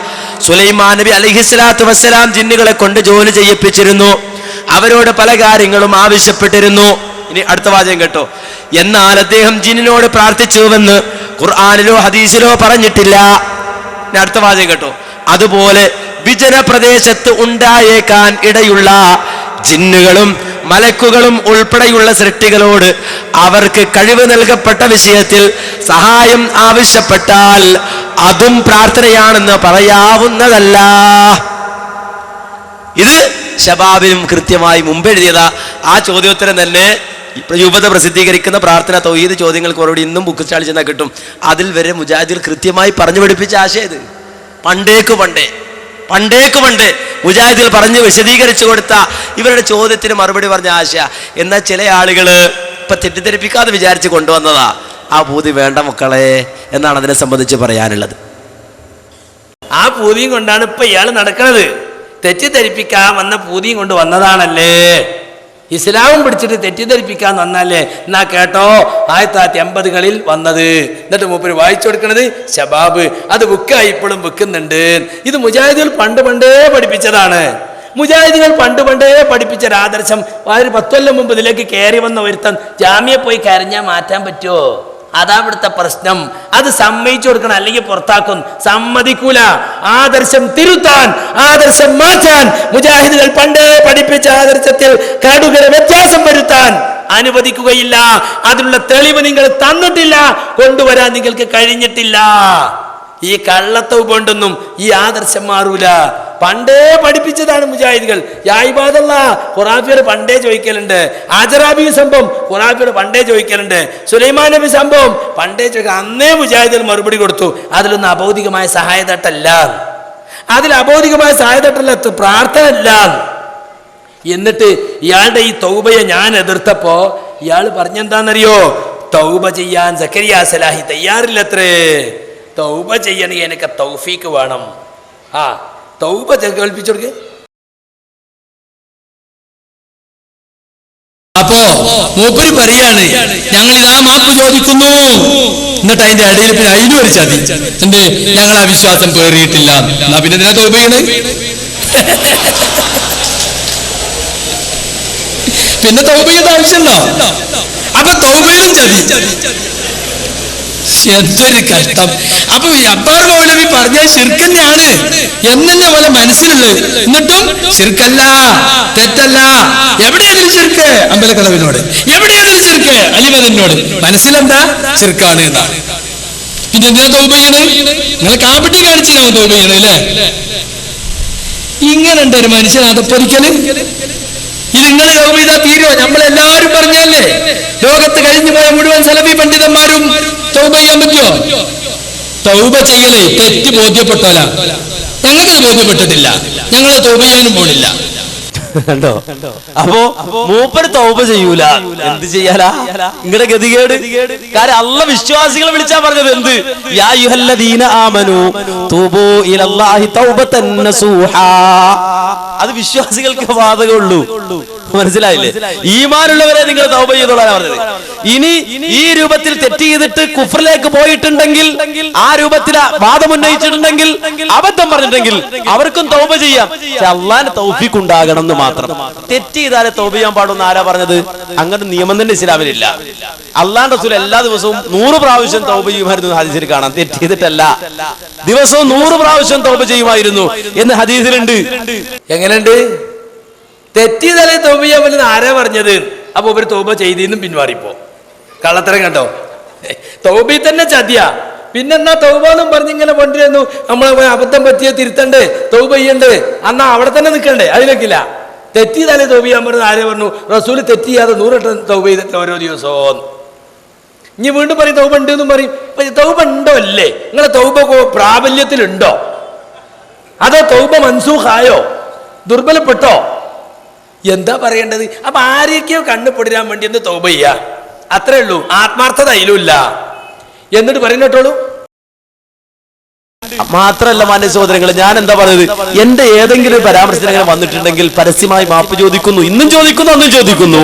[SPEAKER 2] സുലൈമാൻ നബി അലിഹിസ്ലാത്തു വസ്സലാം ജിന്നുകളെ കൊണ്ട് ജോലി ചെയ്യിപ്പിച്ചിരുന്നു. അവരോട് പല കാര്യങ്ങളും ആവശ്യപ്പെട്ടിരുന്നു. ഇനി അടുത്ത വാചകം കേട്ടോ. എന്നാൽ അദ്ദേഹം ജിന്നിനോട് പ്രാർത്ഥിച്ചുവെന്ന് ഖുർആാനിലോ ഹദീസിലോ പറഞ്ഞിട്ടില്ല. ഇനി അടുത്ത വാചകം കേട്ടോ. അതുപോലെ വിജന പ്രദേശത്ത് ഉണ്ടായേക്കാൻ ഇടയുള്ള ജിന്നുകളും മലക്കുകളും ഉൾപ്പെടെയുള്ള സൃഷ്ടികളോട് അവർക്ക് കഴിവ് നൽകപ്പെട്ട വിഷയത്തിൽ സഹായം ആവശ്യപ്പെട്ടാൽ അതും പ്രാർത്ഥനയാണെന്ന് പറയാവുന്നതല്ല. ഇത് ഷബാബിനും കൃത്യമായി മുമ്പെഴുതിയതാ. ആ ചോദ്യോത്തരം തന്നെ യുവത പ്രസിദ്ധീകരിക്കുന്ന പ്രാർത്ഥന തൊയ്ത് ചോദ്യങ്ങൾക്ക് മറുപടി ഇന്നും ബുക്ക് സ്റ്റാളിൽ ചെന്നാൽ കിട്ടും. അതിൽ വരെ മുജാഹിദിൽ കൃത്യമായി പറഞ്ഞു പഠിപ്പിച്ച ആശയം ഇത് പണ്ടേക്ക് പണ്ടേ. പണ്ടേക്ക് പണ്ട്. മുജാഹിദിൽ പറഞ്ഞ് വിശദീകരിച്ചു കൊടുത്ത ഇവരുടെ ചോദ്യത്തിന് മറുപടി പറഞ്ഞ ആശ എന്നാൽ ചില ആളുകൾ ഇപ്പൊ തെറ്റിദ്ധരിപ്പിക്കാതെ വിചാരിച്ച് കൊണ്ടുവന്നതാ. ആ പൂതി വേണ്ട മക്കളെ എന്നാണ് അതിനെ സംബന്ധിച്ച് പറയാനുള്ളത്.
[SPEAKER 1] ആ പൂതിയും കൊണ്ടാണ് ഇപ്പൊ ഇയാൾ നടക്കുന്നത് തെറ്റിദ്ധരിപ്പിക്കാൻ വന്ന പൂതിയും കൊണ്ട് വന്നതാണല്ലേ? ഇസ്ലാമും പിടിച്ചിട്ട് തെറ്റിദ്ധരിപ്പിക്കാൻ വന്നല്ലേ എന്നാ കേട്ടോ ആയിരത്തി തൊള്ളായിരത്തി എൺപതുകളിൽ വന്നത്. എന്നിട്ട് മൂപ്പര് വായിച്ചു കൊടുക്കുന്നത് ഷബാബ് അത് ബുക്കായി ഇപ്പോഴും വെക്കുന്നുണ്ട്. ഇത് മുജാഹിദുകൾ പണ്ട് പണ്ടേ പഠിപ്പിച്ചതാണ്. മുജാഹിദുകൾ പണ്ട് പണ്ടേ പഠിപ്പിച്ച ഒരു ആദർശം. ഒരു പത്തൊല്ലം മുമ്പ് ഇതിലേക്ക് കയറി വന്ന ഒരുത്തൻ ജാമ്യ പോയി കരഞ്ഞാൽ മാറ്റാൻ പറ്റുമോ അതാ ഇവിടുത്തെ പ്രശ്നം. അത് സമ്മതിച്ചു കൊടുക്കണം അല്ലെങ്കിൽ പുറത്താക്കും. സമ്മതിക്കൂല. ആദർശം തിരുത്താൻ ആദർശം മാറ്റാൻ മുജാഹിദുകൾ പണ്ടേ പഠിപ്പിച്ച ആദർശത്തിൽ കടുകര വ്യത്യാസം വരുത്താൻ അനുവദിക്കുകയില്ല. അതിനുള്ള തെളിവ് നിങ്ങൾ തന്നിട്ടില്ല. കൊണ്ടുവരാൻ നിങ്ങൾക്ക് കഴിഞ്ഞിട്ടില്ല. ഈ കള്ളത്തവ് കൊണ്ടൊന്നും ഈ ആദർശം മാറൂല. പണ്ടേ പഠിപ്പിച്ചതാണ് മുജാഹിദികൾ. യായിബാദല്ല ഖുറാഫിയർ പണ്ടേ ചോദിക്കലുണ്ട്. ആജറാബി സംഭവം ഖുറാഫിയർ പണ്ടേ ചോദിക്കലുണ്ട്. സുലൈമാൻ നബി സംഭവം പണ്ടേ ചോദിക്കുക അന്നേ മുജാഹിദൽ മറുപടി കൊടുത്തു. അതിലൊന്നും അബൗദികമായ സഹായതട്ടല്ല. അതിൽ അബൗദികമായ സഹായതട്ടല്ല പ്രാർത്ഥന അല്ല എന്നിട്ട് ഇയാളുടെ ഈ തൗബയെ ഞാൻ എതിർത്തപ്പോ ഇയാൾ പറഞ്ഞെന്താണെന്നറിയോ തൗബ ചെയ്യാൻ സക്കരിയ സലാഹി തയ്യാറില്ലത്രേ. തൗബ ചെയ്യണി എനിക്ക് തൗഫീക്ക് വേണം. ആ തൗബ കേൾപ്പിച്ചു കൊടുക്ക്.
[SPEAKER 3] അപ്പോ മൂപ്പര് പറയാണ് ഞങ്ങൾ ഇതാ മാപ്പ് ചോദിക്കുന്നു. എന്നിട്ട് അതിന്റെ ഇടയിൽ പിന്നെ അതിലും ഒരു ചതി എന്ത്? ഞങ്ങൾ ആ വിശ്വാസം എന്നാ പിന്നെ ഇതിനെ തോപയാണ് പിന്നെ തൗബയുടെ ആവശ്യമുണ്ടോ? അപ്പൊ തൗബയിലും ചതി. എന്തൊരു കഷ്ടം. അപ്പൊ അബ്ബാർ മൗലവി പറഞ്ഞ ശിർക്കന്നെയാണ് എന്നെ പോലെ മനസ്സിലുള്ളത്. എന്നിട്ടും ശിർക്കല്ല തെറ്റല്ല. എവിടെയാണ് ശിർക്ക്? അമ്പലക്കടവിനോട്. എവിടെയാണ് ശിർക്ക്? അലിമതിനോട് മനസ്സിലെന്താ? ശിർക്കാണ് എന്നാണ്. പിന്നെ എന്തിനാ തോപ ചെയ്യണേ? നിങ്ങൾ കാപ്പിട്ടി കാണിച്ചിട്ടാവും തോപ ചെയ്യണേ അല്ലേ? ഇങ്ങനെ ഉണ്ട് ഒരു മനുഷ്യൻ അതപ്പൊരിക്കൽ. ഇത് നിങ്ങൾ തോപ ചെയ്താ തീരുമോ നമ്മളെല്ലാരും പറഞ്ഞല്ലേ ലോകത്ത് കഴിഞ്ഞു പോയ മുഴുവൻ സലഫി പണ്ഡിതന്മാരും തൗബ ചെയ്യാൻ പറ്റുമോ തൗബ ചെയ്യലേ തെറ്റ് ബോധ്യപ്പെട്ടോല. ഞങ്ങൾക്കത് ബോധ്യപ്പെട്ടിട്ടില്ല. ഞങ്ങൾ തൗബ ചെയ്യാനും പോണില്ല.
[SPEAKER 2] കണ്ടോ? അപ്പോ മൂപ്പര് തൗബ ചെയ്യൂല. എന്ത് ചെയ്യാലാ നിങ്ങളുടെ ഗതികേട്. കാര്യം അല്ല വിശ്വാസികളെ വിളിച്ചാ പറഞ്ഞത് എന്ത്? യാ അത് വിശ്വാസികൾക്ക് ബാധകമുള്ളൂ. മനസ്സിലായില്ലേ? ഈമാനുള്ളവരെ നിങ്ങൾ തൗബ ചെയ്തോളാൻ പറഞ്ഞത്. ഇനി ഈ രൂപത്തിൽ തെറ്റ് ചെയ്തിട്ട് കുഫറിലേക്ക് പോയിട്ടുണ്ടെങ്കിൽ ആ രൂപത്തിൽ വാദം ഉന്നയിച്ചിട്ടുണ്ടെങ്കിൽ അബദ്ധം പറഞ്ഞിട്ടുണ്ടെങ്കിൽ അവർക്കും തൗബ ചെയ്യാം. പക്ഷെ തൗഫിക്ക് തൗഫീഖ് ഉണ്ടാകണം എന്ന് മാത്രം. തെറ്റ് ചെയ്താലേ തൗബ ചെയ്യാൻ പാടുന്ന ആരാ പറഞ്ഞത്? അങ്ങനെ നിയമം തന്നെ ഇസ്ലാമിലില്ല. അള്ളാൻ റസൂൽ എല്ലാ ദിവസവും നൂറ് പ്രാവശ്യം തൗബ ചെയ്യുമായിരുന്നു ഹദീസിൽ കാണാം. തെറ്റ് ചെയ്തിട്ടല്ല. ദിവസവും നൂറ് പ്രാവശ്യം തൗബ ചെയ്യുമായിരുന്നു എന്ന് ഹദീസിലുണ്ട്.
[SPEAKER 1] എങ്ങനെയുണ്ട്? തെറ്റിയതല്ലേ തൗബ ചെയ്യാൻ പറ്റുന്ന ആരാ പറഞ്ഞത്? അപ്പൊ ഒരു തൗബ ചെയ്തിന്നും പിന്മാറിപ്പോ കള്ളത്തരം കണ്ടോ? തോബി തന്നെ ചതിയ. പിന്നെന്നാ തൗബ എന്നും പറഞ്ഞിങ്ങനെ കൊണ്ടിരുന്നു നമ്മളെ അബദ്ധം പറ്റിയ തിരുത്തണ്ടേ തൗബ ചെയ്യണ്ടേ. അന്നാ അവിടെ തന്നെ നിൽക്കണ്ടേ അതിലേക്കില്ല. തെറ്റിയതല്ലേ തൗബ ചെയ്യാൻ പറഞ്ഞത്? ആരെ പറഞ്ഞു? റസൂൽ തെറ്റ് ചെയ്യാതെ നൂറെട്ടം തൗബ ചെയ്തിട്ട് ഓരോ ദിവസവും. ഇനി വീണ്ടും പറയും തൗബ ഉണ്ട് എന്നും പറയും തൗബ ഉണ്ടോ അല്ലേ നിങ്ങളെ തൗബ പ്രാബല്യത്തിലുണ്ടോ? അതോ തൗബ മൻസൂഖായോ? ദുർബലപ്പെട്ടോ? എന്താ പറയേണ്ടത്? അപ്പൊ ആരെയൊക്കെയോ കണ്ണുപൊടിരാൻ വേണ്ടി എന്ന് തൗബ ചെയ്യാ. അത്രേ ഉള്ളൂ. ആത്മാർത്ഥത അതിലുമില്ല. എന്നിട്ട് പറയുന്നോട്ടോളൂ
[SPEAKER 2] മാത്രല്ല മാന്യ സഹോദരങ്ങൾ ഞാൻ എന്താ പറയുന്നത്? എന്റെ ഏതെങ്കിലും അങ്ങനെ വന്നിട്ടുണ്ടെങ്കിൽ പരസ്യമായി മാപ്പ് ചോദിക്കുന്നു. ഇന്നും ചോദിക്കുന്നു അന്നും ചോദിക്കുന്നു.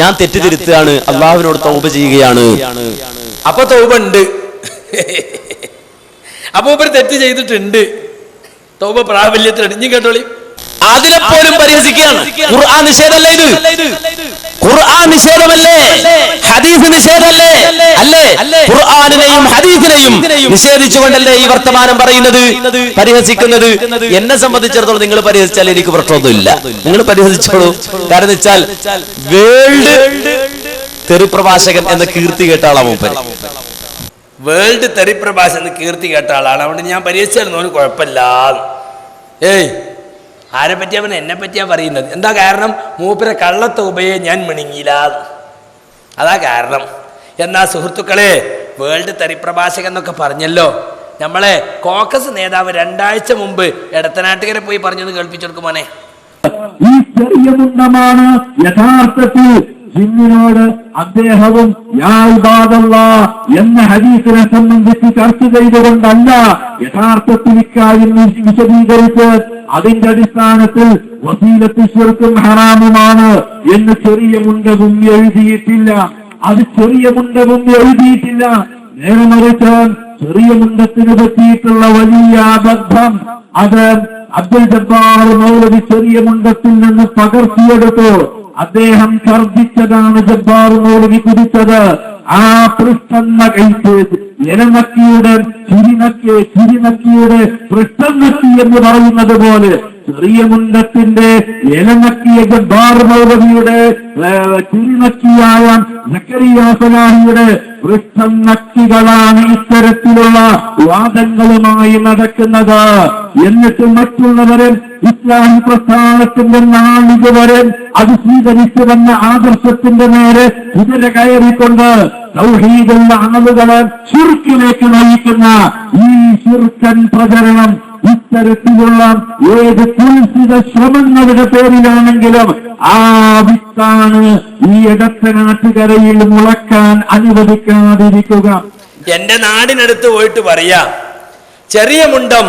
[SPEAKER 2] ഞാൻ തെറ്റ് തിരുത്തുകയാണ് അള്ളാഹുവിനോട് തൗബ ചെയ്യുകയാണ്.
[SPEAKER 1] അപ്പൊ തൗബ ഉണ്ട് അപ്പൊ തെറ്റ് ചെയ്തിട്ടുണ്ട്. തൗബ പ്രാബല്യത്തിലുണ്ട് ഇനി കേട്ടോളി.
[SPEAKER 2] അതിനെ പോലും പരിഹസിക്കുകയാണ്. ഖുർആൻ നിഷേധമല്ലേ ഇത്? ഖുർആൻ നിഷേധമല്ലേ ഹദീസ് നിഷേധമല്ലേ? അല്ലേ? ഖുർആാനിനെയും ഹദീസിനെയും നിഷേധിച്ചുകൊണ്ടല്ലേ ഈ വർത്തമാനം പറയുന്നത്? പരിഹസിക്കുന്നത്? എന്നെ സംബന്ധിച്ചിടത്തോളം നിങ്ങൾ പരിഹസിച്ചാൽ എനിക്ക് പ്രശ്നമൊന്നുമില്ല. നിങ്ങൾ പരിഹസിച്ചോളൂ. കാരണം വെച്ചാൽ വേൾഡ് തെറിപ്രഭാഷകൻ എന്ന കീർത്തി കേട്ട ആളാ മൂപ്പര്.
[SPEAKER 1] വേൾഡ് തെറിപ്രഭാഷകൻ എന്ന് കീർത്തി കേട്ട ആളാണ്. അതുകൊണ്ട് ഞാൻ പരിഹസിച്ചാലും കുഴപ്പമില്ല. ഏയ് ആരെ പറ്റി അവൻ എന്നെ പറ്റിയാ പറയുന്നത്? എന്താ കാരണം? മൂപ്പരെ കള്ളത്തൂബയെ ഞാൻ മിണുങ്ങിയില്ല. അതാ കാരണം. എന്നാ സുഹൃത്തുക്കളെ വേൾഡ് തെറിപ്രഭാഷകൻ എന്നൊക്കെ പറഞ്ഞല്ലോ. നമ്മളെ കോക്കസ് നേതാവ് രണ്ടാഴ്ച മുമ്പ് ഇടത്തനാട്ടുകരെ പോയി പറഞ്ഞത് കേൾപ്പിച്ചു കൊടുക്കുമോനെ
[SPEAKER 4] ഈ ചെറിയ മുണ്ടമാണ് യഥാർത്ഥത്തിൽ ജിന്നിനോട് അദ്ദേഹവും എന്ന ഹദീസിനെ സംബന്ധിച്ച് ചർച്ച ചെയ്തുകൊണ്ടല്ല യഥാർത്ഥത്തിൽ ഇക്കാര്യം വിശ- വിശദീകരിച്ച് അതിന്റെ അടിസ്ഥാനത്തിൽ വസീലത്ത് ശിർക്കും ഹറാമുമാണ് എന്ന് ചെറിയ മുണ്ടവും എഴുതിയിട്ടില്ല. അത് ചെറിയ മുണ്ടവും എഴുതിയിട്ടില്ല. നേരെ മറിച്ച് ചെറിയ മുണ്ടത്തിന് പറ്റിയിട്ടുള്ള വലിയ അബദ്ധം. അത് അബ്ദുൽ ജബ്ബാർ മൗലവി ചെറിയ മുണ്ടത്തിൽ നിന്ന് പകർത്തിയെടുത്തു. അദ്ദേഹം ഛർദിച്ചതാണ് ജബ്ബാറിനോട് വികുതിച്ചത് ആ പൃഷ്ഠം കഴിച്ച് ഇലനക്കിയുടെ ചിരിനക്കി ചിരിനക്കിയുടെ പൃഷ്ഠം നക്കി എന്ന് പറയുന്നത് പോലെ ചെറിയ മുണ്ടത്തിന്റെ ഇലനക്കിയ ജബ്ബാർ മൗലവിയുടെ ചിരിനക്കിയായ സക്കരിയ സലാഹിയുടെ നക്ഷികളാണ് നക്കികളാണ് ഇത്തരത്തിലുള്ള വാദങ്ങളുമായി നടക്കുന്നത്. എന്നിട്ട് മറ്റുള്ളവരെ ഇസ്ലാം പ്രസ്ഥാനത്തിന്റെ നാളിതുവരെ അത് സ്വീകരിച്ചു വന്ന ആദർശത്തിന്റെ നേരെ ഇതിനെ കയറിക്കൊണ്ട് സൗഹീദുള്ള ആളുകളെ ചുരുക്കിലേക്ക് നയിക്കുന്ന ഈ ചുരുക്കൻ പ്രചരണം ഇത്തരത്തിലുള്ള ഏത് കുൽസിത ശ്രമങ്ങളുടെ പേരിലാണെങ്കിലും ആ വിത്താണ് ഈ ഇടത്തനാട്ടുകരയിൽ മുളക്കാൻ അനുവദിക്കാതിരിക്കുക.
[SPEAKER 1] എന്റെ നാടിനടുത്ത് പോയിട്ട് പറയാ ചെറിയ മുണ്ടം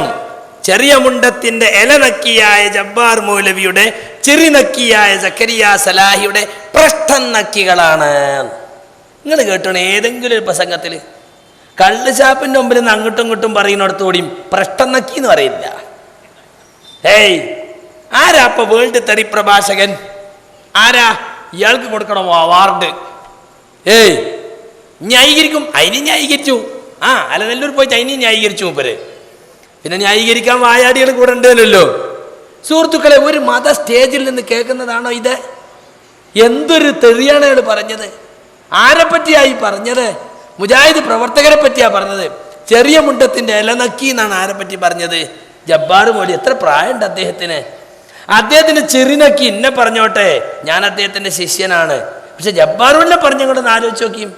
[SPEAKER 1] ചെറിയ മുണ്ടത്തിന്റെ ഇലനക്കിയായ ജബ്ബാർ മൗലവിയുടെ ചെറിനക്കിയായ സക്കരിയ സലാഹിയുടെ പ്രഷ്ടം നക്കികളാണ്. നിങ്ങൾ കേട്ടോ ഏതെങ്കിലും ഒരു പ്രസംഗത്തിൽ കള്ള് ചാപ്പിന്റെ മുമ്പിൽ നിന്ന് അങ്ങോട്ടും ഇങ്ങോട്ടും പറയുന്നിടത്തോടിയും പ്രഷ്ടം നക്കി എന്ന് പറയില്ല. ഏയ് ആരാ അപ്പൊ വേൾഡ് തെറി പ്രഭാഷകൻ? ആരാ? ഇയാൾക്ക് കൊടുക്കണം അവാർഡ്. ഏയ് ന്യായീകരിക്കും. അതിന് ന്യായീകരിച്ചു. ആ അല്ല നെല്ലൂർ പോയിട്ട് അതിന് ന്യായീകരിച്ചു മൂപ്പര്. പിന്നെ ന്യായീകരിക്കാൻ വായാടികൾ കൂടെ ഉണ്ടല്ലോ സുഹൃത്തുക്കളെ ഒരു മത സ്റ്റേജിൽ നിന്ന് കേൾക്കുന്നതാണോ ഇത്? എന്തൊരു തെറിയാണ് അയാൾ പറഞ്ഞത്? ആരെപ്പറ്റിയായി പറഞ്ഞത്? മുജാഹിദ് പ്രവർത്തകരെ പറ്റിയാ പറഞ്ഞത്. ചെറിയ മുണ്ടത്തിന്റെ ഇലനക്കി എന്നാണ് ആരെ പറ്റി പറഞ്ഞത്? ജബ്ബാർ മോലി എത്ര പ്രായമുണ്ട് അദ്ദേഹത്തിന്? അദ്ദേഹത്തിന് ചെറിനക്കി എന്നെ പറഞ്ഞോട്ടെ ഞാൻ അദ്ദേഹത്തിന്റെ ശിഷ്യനാണ്. പക്ഷെ ജബ്ബാറുവിനെ പറഞ്ഞുകൊണ്ടെന്ന് ആലോചിച്ച് നോക്കിയും.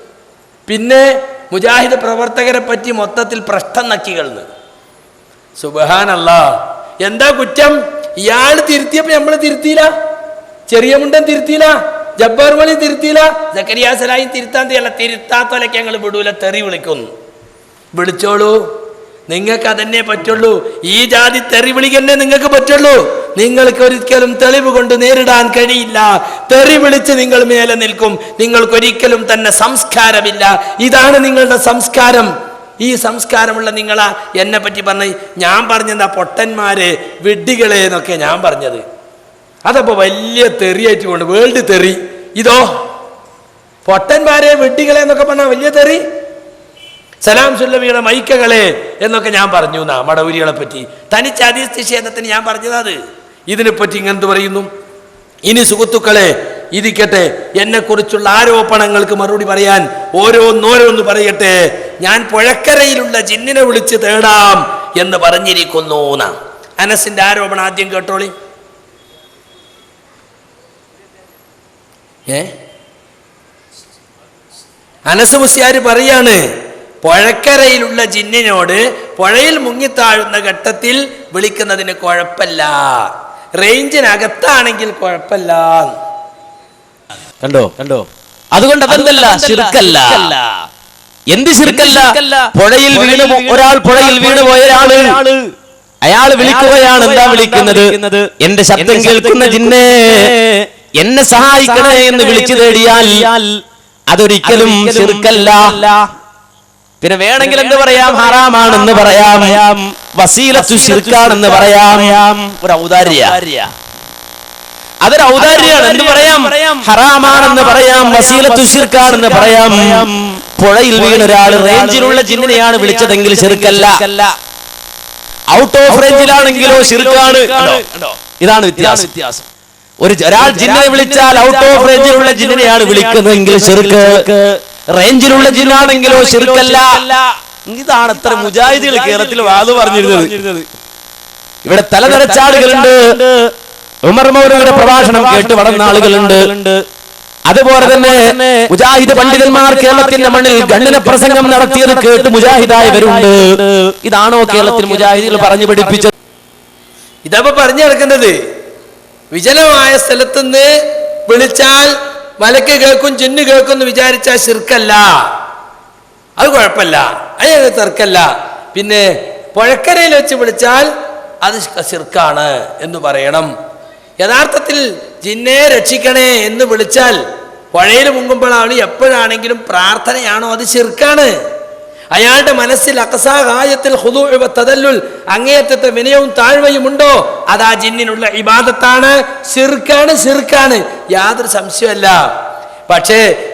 [SPEAKER 1] പിന്നെ മുജാഹിദ് പ്രവർത്തകരെ പറ്റി മൊത്തത്തിൽ പ്രശ്നം നക്കികളെന്ന് സുബഹാനല്ല. എന്താ കുറ്റം? ഇയാൾ തിരുത്തിയപ്പോ നമ്മൾ തിരുത്തിയില്ല? ചെറിയ മുണ്ടൻ തിരുത്തിയില്ല? ജബ്ബാർ മണി തിരുത്തിയില്ല. ജക്കരിയാസനായി തിരുത്താൻ തീയല്ല തിരുത്താത്തോലൊക്കെ ഞങ്ങൾ വിടൂല. തെറി വിളിക്കുന്നു വിളിച്ചോളൂ. നിങ്ങൾക്ക് അതന്നെ പറ്റുള്ളൂ. ഈ ജാതി തെറി വിളിക്കന്നെ നിങ്ങൾക്ക് പറ്റുള്ളൂ. നിങ്ങൾക്ക് ഒരിക്കലും തെളിവ് കൊണ്ട് നേരിടാൻ കഴിയില്ല. തെറി വിളിച്ച് നിങ്ങൾ മേലെ നിൽക്കും. നിങ്ങൾക്കൊരിക്കലും തന്നെ സംസ്കാരമില്ല. ഇതാണ് നിങ്ങളുടെ സംസ്കാരം. ഈ സംസ്കാരമുള്ള നിങ്ങളാ എന്നെ പറ്റി പറഞ്ഞ ഞാൻ പറഞ്ഞെന്താ പൊട്ടന്മാരെ വിഡ്ഢികളെ എന്നൊക്കെ ഞാൻ പറഞ്ഞത്. അതപ്പോ വലിയ തെറിയായിട്ട് കൊണ്ട് വേൾഡ് തെറി. ഇതോ? പൊട്ടന്മാരെ വെട്ടികളെ എന്നൊക്കെ പറഞ്ഞാൽ വലിയ തെറി? സലാം സുല്ലമിയുടെ മൈക്കകളെ എന്നൊക്കെ ഞാൻ പറഞ്ഞു എന്നാ മടവൂരികളെ പറ്റി തനിച്ച് അതീസ് നിഷേധത്തിന് ഞാൻ പറഞ്ഞതാത് ഇതിനെപ്പറ്റി ഇങ്ങനത്തെ പറയുന്നു? ഇനി സുഹൃത്തുക്കളെ ഇരിക്കട്ടെ. എന്നെക്കുറിച്ചുള്ള ആരോപണങ്ങൾക്ക് മറുപടി പറയാൻ ഓരോന്നോരോന്ന് പറയട്ടെ. ഞാൻ പുഴക്കരയിലുള്ള ജിന്നിനെ വിളിച്ച് തേടാം എന്ന് പറഞ്ഞിരിക്കുന്നു അനസിന്റെ ആരോപണം ആദ്യം കേട്ടോളി. ഏ? അനസ് മുസ്യാര് പറയാണ് പുഴക്കരയിലുള്ള ജിന്നിനോട് പുഴയിൽ മുങ്ങിത്താഴുന്ന ഘട്ടത്തിൽ വിളിക്കുന്നതിന് കുഴപ്പമില്ല. റേഞ്ചിനകത്താണെങ്കിൽ കുഴപ്പമില്ല.
[SPEAKER 2] കണ്ടോ? കണ്ടോ? അതുകൊണ്ട് അതെന്തല്ല? ശിർക്കല്ല. എന്ത് ശിർക്കല്ല? പുഴയിൽ വീണ് ഒരാൾ പുഴയിൽ വീണ് പോയ ഒരാൾ. അയാൾ വിളിക്കുകയാണ് എന്താ വിളിക്കുന്നത്? എന്റെ ശബ്ദം കേൾക്കുന്ന ജിന്നെ. എന്നെ സഹായിക്കണേ എന്ന് വിളിച്ചു തേടിയാൽ അതൊരിക്കലും ചെറുക്കല്ല. പിന്നെ വേണമെങ്കിൽ എന്ത് പറയാം? ഹറാമാണെന്ന് പറയാം. വസീലത്തു ശിർക്കാണെന്ന് പറയാം. ഒരു ഔദാര്യ അതൊരു ഔദാര്യാണ് എന്ത് പറയാം? ഹറാമാണെന്ന് പറയാം. വസീലത്തു ശിർക്കാണെന്ന് പറയാം. പുഴയിൽ വീണ ഒരാൾ റേഞ്ചിലുള്ള ജിന്നിനെയാണ് വിളിച്ചതെങ്കിൽ ചെറുക്കല്ല. Out of റേഞ്ചിലാണെങ്കിലോ ശിർക്കാണ്. ഇതാണ് ഇതാണ് വ്യത്യാസം. ഒരു ഒരാൾ ജിന്നിനെ വിളിച്ചാൽ ഔട്ട് ഓഫ് റേഞ്ചിലുള്ള ജിന്നിനെയാണ് വിളിക്കുന്നതെങ്കിൽ ചെറുക്ക് റേഞ്ചിലുള്ള ജിന്നാണെങ്കിലോ ചെറുക്കല്ല. ഇതാണ് അത്ര മുജാഹിദികൾ കേരളത്തിൽ വാത് പറഞ്ഞിരുന്നത്. ഇവിടെ തലനിറച്ച ആളുകളുണ്ട് ഉമർ മൗലയുടെ പ്രഭാഷണം കേട്ട് വളർന്ന ആളുകളുണ്ട് അതുപോലെ തന്നെ മുജാഹിദ് പണ്ഡിതന്മാർ കേരളത്തിന്റെ മണ്ണിൽ ഖണ്ഡന പ്രസംഗം നടത്തിയത് കേട്ട് മുജാഹിദായവരുണ്ട് ഇതാണോ കേരളത്തിൽ മുജാഹിദികൾ പറഞ്ഞു പഠിപ്പിച്ചത്?
[SPEAKER 1] ഇതപ്പോ പറഞ്ഞു നടക്കുന്നത് വിജനമായ സ്ഥലത്തുനിന്ന് വിളിച്ചാൽ മലക്ക് കേൾക്കും ചിന്നു കേൾക്കും എന്ന് വിചാരിച്ചാൽ ശിർക്കല്ല. അത് കുഴപ്പമില്ല. അതിന് തർക്കല്ല. പിന്നെ പുഴക്കരയിൽ വെച്ച് വിളിച്ചാൽ അത് ശിർക്കാണ് എന്ന് പറയണം. യഥാർത്ഥത്തിൽ ജിന്നെ രക്ഷിക്കണേ എന്ന് വിളിച്ചാൽ പുഴയിൽ മുങ്ങുമ്പോഴാണ് എപ്പോഴാണെങ്കിലും പ്രാർത്ഥനയാണോ അത് ശിർക്കാണ്. അയാളുടെ മനസ്സിൽ അക്കസാകായത്തിൽ തദല്ലുൽ അങ്ങേയറ്റത്തെ വിനയവും താഴ്മയും ഉണ്ടോ? അത് ആ ജിന്നിനുള്ള ഇബാദത്താണ്. സിർക്കാണ് സിർക്കാണ്. യാതൊരു സംശയമല്ല. പക്ഷേ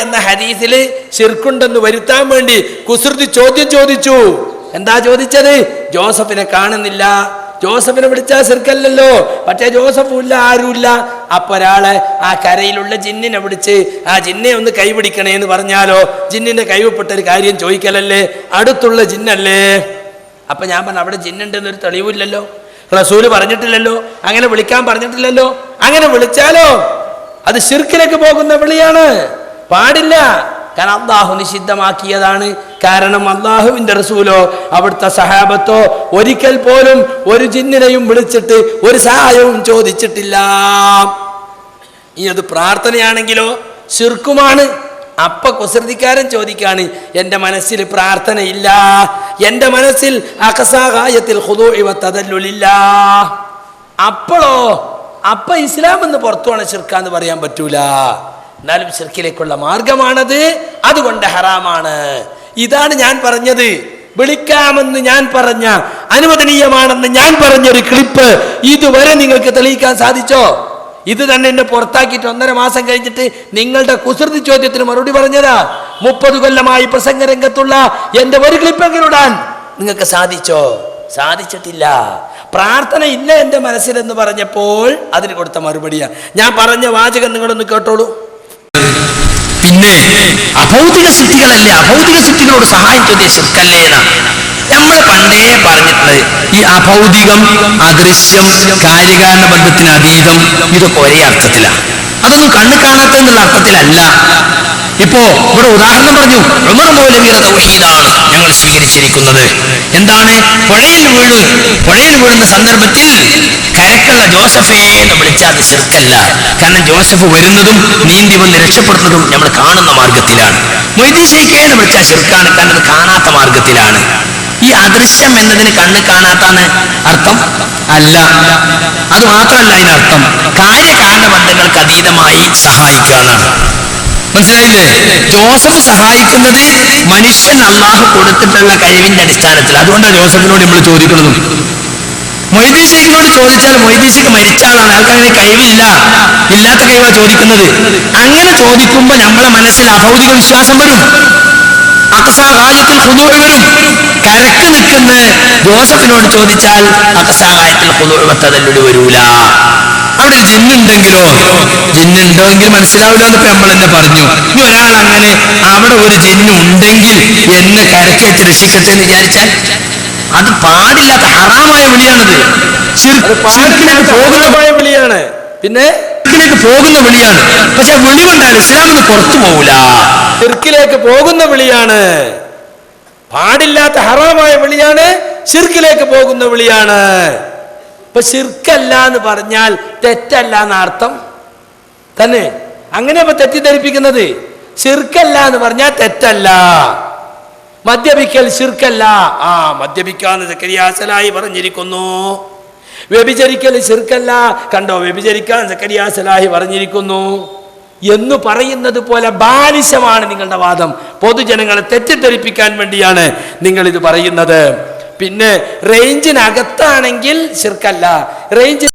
[SPEAKER 1] എന്ന ഹദീസിൽ ശിർക്കുണ്ടെന്ന് വരുത്താൻ വേണ്ടി കുസൃതി ചോദ്യം ചോദിച്ചു. എന്താ ചോദിച്ചത്? ജോസഫിനെ കാണുന്നില്ല. ജോസഫിനെ വിളിച്ചാൽ സിർക്കല്ലല്ലോ പക്ഷേ ജോസഫും ഇല്ല ആരുമില്ല. അപ്പൊ ഒരാൾ ആ കരയിലുള്ള ജിന്നിനെ വിളിച്ച് ആ ജിന്നെ ഒന്ന് കൈപിടിക്കണേ എന്ന് പറഞ്ഞാലോ ജിന്നിന്റെ കൈവിപ്പെട്ട ഒരു കാര്യം ചോദിക്കലല്ലേ? അടുത്തുള്ള ജിന്നല്ലേ? അപ്പൊ ഞാൻ പറഞ്ഞു അവിടെ ജിന്നുണ്ടെന്നൊരു തെളിവില്ലല്ലോ. റസൂൽ പറഞ്ഞിട്ടില്ലല്ലോ. അങ്ങനെ വിളിക്കാൻ പറഞ്ഞിട്ടില്ലല്ലോ. അങ്ങനെ വിളിച്ചാലോ? അത് ശിർക്കിലേക്ക് പോകുന്ന വിളിയാണ്. പാടില്ല. കാരണം അള്ളാഹു നിഷിദ്ധമാക്കിയതാണ്. കാരണം അള്ളാഹുവിന്റെ റസൂലോ അവിടുത്തെ സഹാബത്തോ ഒരിക്കൽ പോലും ഒരു ജിന്നിനെയും വിളിച്ചിട്ട് ഒരു സഹായവും ചോദിച്ചിട്ടില്ല. ഇനി അത് പ്രാർത്ഥനയാണെങ്കിലോ ശിർക്കുമാണ്. അപ്പ കുസൃതിക്കാരൻ ചോദിക്കാണ് എന്റെ മനസ്സിൽ പ്രാർത്ഥനയില്ല. എന്റെ മനസ്സിൽ അകസാകായത്തിൽ തതല്ലുലില്ല അപ്പോഴോ അപ്പ ഇസ്ലാം എന്ന് പുറത്തു പുറത്തുവാണ് ചെറുക്കാന്ന് പറയാൻ പറ്റൂല. എന്നാലും ശിർക്കിലേക്കുള്ള മാർഗമാണത്. അതുകൊണ്ട് ഹറാമാണ്. ഇതാണ് ഞാൻ പറഞ്ഞത്. വിളിക്കാമെന്ന് ഞാൻ പറഞ്ഞ അനുവദനീയമാണെന്ന് ഞാൻ പറഞ്ഞൊരു ക്ലിപ്പ് ഇതുവരെ നിങ്ങൾക്ക് തെളിയിക്കാൻ സാധിച്ചോ? ഇത് തന്നെ എന്നെ പുറത്താക്കിയിട്ട് ഒന്നര മാസം കഴിഞ്ഞിട്ട് നിങ്ങളുടെ കുസൃതി ചോദ്യത്തിന് മറുപടി പറഞ്ഞതാ. മുപ്പത് കൊല്ലമായി പ്രസംഗ രംഗത്തുള്ള എന്റെ ഒരു ക്ലിപ്പെങ്കിലും ഇടാൻ. നിങ്ങൾക്ക് സാധിച്ചോ? സാധിച്ചിട്ടില്ല. പ്രാർത്ഥന ഇല്ല എന്റെ മനസ്സിലെന്ന് പറഞ്ഞപ്പോൾ അതിന് കൊടുത്ത മറുപടിയാണ് ഞാൻ പറഞ്ഞ വാചകം നിങ്ങളൊന്ന് കേട്ടോളൂ.
[SPEAKER 3] പിന്നെ അഭൗതിക സിദ്ധികളല്ലേ അഭൗതിക സിദ്ധികളോട് സഹായം ചോദ്യ ശിർക്കല്ലേ നമ്മൾ പണ്ടേ പറഞ്ഞിട്ടുള്ളത് ഈ അഭൗതികം അദൃശ്യം കാര്യകാരണ ബന്ധത്തിന് അതീതം ഇതൊക്കെ ഒരേ അർത്ഥത്തിലാണ് അതൊന്നും കണ്ണ് കാണാത്ത എന്നുള്ള അർത്ഥത്തിലല്ല. ഇപ്പോ ഇവിടെ ഉദാഹരണം പറഞ്ഞു ഉമർ മൗലവിയുടെ തൗഹീദാണ് ഞങ്ങൾ സ്വീകരിച്ചിരിക്കുന്നത്. എന്താണ്? പുഴയിൽ വീഴ് പുഴയിൽ വീഴുന്ന സന്ദർഭത്തിൽ കരക്കുള്ള ജോസഫേ എന്ന് വിളിച്ചാൽ അത് ശിർക്കല്ല കാരണം ജോസഫ് വരുന്നതും നീന്തി വന്ന് രക്ഷപ്പെടുന്നതും നമ്മൾ കാണുന്ന മാർഗത്തിലാണ്. മൊയ്തീൻ ഷെയ്ഖേ എന്ന് വിളിച്ചാൽ ശിർക്കാണ് കാരണം അത് കാണാത്ത മാർഗത്തിലാണ്. ഈ അദൃശ്യം എന്നതിന് കണ്ണ് കാണാത്താണ് അർത്ഥം? അല്ല. അത് മാത്രമല്ല അതിനർത്ഥം. കാര്യകാരണ ബന്ധങ്ങൾക്ക് അതീതമായി സഹായിക്കുക എന്നാണ് മനസ്സിലായില്ലേ? ജോസഫ് സഹായിക്കുന്നത് മനുഷ്യൻ അള്ളാഹു കൊടുത്തിട്ടുള്ള കഴിവിന്റെ അടിസ്ഥാനത്തിൽ അതുകൊണ്ടാണ് ജോസഫിനോട് നമ്മൾ ചോദിക്കുന്നതും. മൊയ്തീൻ ഷെയ്ഖിനോട് ചോദിച്ചാൽ ഷെയ്ഖ് മരിച്ച ആളാണ് ആൾക്ക് അങ്ങനെ കഴിവില്ല ഇല്ലാത്ത കഴിവാ ചോദിക്കുന്നത്. അങ്ങനെ ചോദിക്കുമ്പോൾ നമ്മളെ മനസ്സിൽ അഭൗതിക വിശ്വാസം വരും. അകസാകായത്തിൽ ഹുദൂഴ് വരും. കരക്ക് നിൽക്കുന്ന ജോസഫിനോട് ചോദിച്ചാൽ അകസാകായത്തിൽ ഹുദൂഴത്തതല്ലൊരു വരൂല. അവിടെ ജിന്നുണ്ടെങ്കിലോ ജിന്നുണ്ടോയെങ്കിൽ മനസ്സിലാവില്ല എന്നൊക്കെ നമ്മൾ തന്നെ പറഞ്ഞു. ഇനി ഒരാൾ അങ്ങനെ അവിടെ ഒരു ജിന്നുണ്ടെങ്കിൽ എന്നെ കരക്ക് വെച്ച് രക്ഷിക്കട്ടെ എന്ന് വിചാരിച്ചാൽ അത് പാടില്ലാത്ത ഹറാമായ വിളിയാണത്. പോകുന്ന
[SPEAKER 1] വിളിയാണ്. പിന്നെ?
[SPEAKER 3] പോകുന്ന വിളിയാണ്. പക്ഷെ വിളി കൊണ്ടാണ് ഇസ്ലാമിൽ നിന്ന് പുറത്തു പോകൂല
[SPEAKER 1] ഷിർക്കിലേക്ക് പോകുന്ന വിളിയാണ്. പാടില്ലാത്ത ഹറാമായ വിളിയാണ് ഷിർക്കിലേക്ക് പോകുന്ന വിളിയാണ്. ഇപ്പൊ ഷിർക്കല്ല എന്ന് പറഞ്ഞാൽ തെറ്റല്ല എന്ന അർത്ഥം. തന്നെ? അങ്ങനെ ഇപ്പൊ തെറ്റിദ്ധരിപ്പിക്കുന്നത്. ഷിർക്കല്ല എന്ന് പറഞ്ഞാൽ തെറ്റല്ല. മദ്യപിക്കൽ ശിർക്കല്ല. ആ മദ്യപിക്കാന്ന് സക്കരിയാസലായി പറഞ്ഞിരിക്കുന്നു. വ്യഭിചരിക്കൽ ശിർക്കല്ല. കണ്ടോ വ്യഭിചരിക്കാൻ സക്കരിയാസലാഹി പറഞ്ഞിരിക്കുന്നു. എന്ന് പറയുന്നത് പോലെ ബാലിശമാണ് നിങ്ങളുടെ വാദം. പൊതുജനങ്ങളെ തെറ്റിദ്ധരിപ്പിക്കാൻ വേണ്ടിയാണ് നിങ്ങൾ ഇത് പറയുന്നത്. പിന്നെ റേഞ്ചിനകത്താണെങ്കിൽ ശിർക്കല്ല. റേഞ്ചിന്